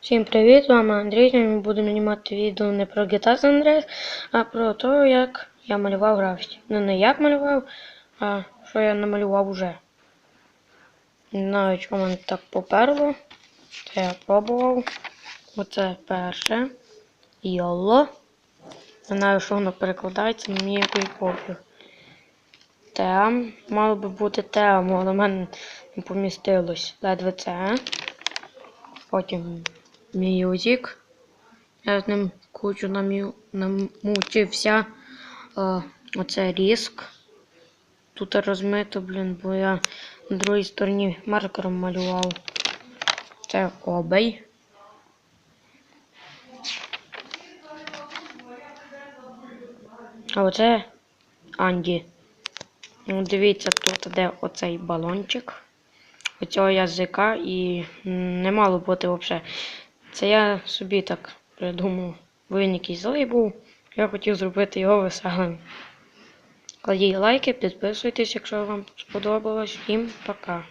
Всім привіт, з вами Андрій. Ми будемо знімати відео не про San Andreas, а про те, як я малював графіті. Ну не як малював, а що я намалював уже. Не знаю, чому мене так поперло. Це я пробував. Оце перше. Йоло. Не знаю, що воно перекладається, мені який пофіг. Тем. Мало би бути тем, але в мене не помістилось. Ледве це. Потім Music. Я з ним кучу намучився. Е, оце ріск. Тут розмито, блін, бо я на другій стороні маркером малював. Це обей. А оце Анді. Ну, дивіться, тут де оцей балончик. Оцього язика і не мало бути взагалі. Це я собі так придумав. Бо він якийсь злий був. Я хотів зробити його веселим. Кладіть лайки, підписуйтесь, якщо вам сподобалось. Всім пока.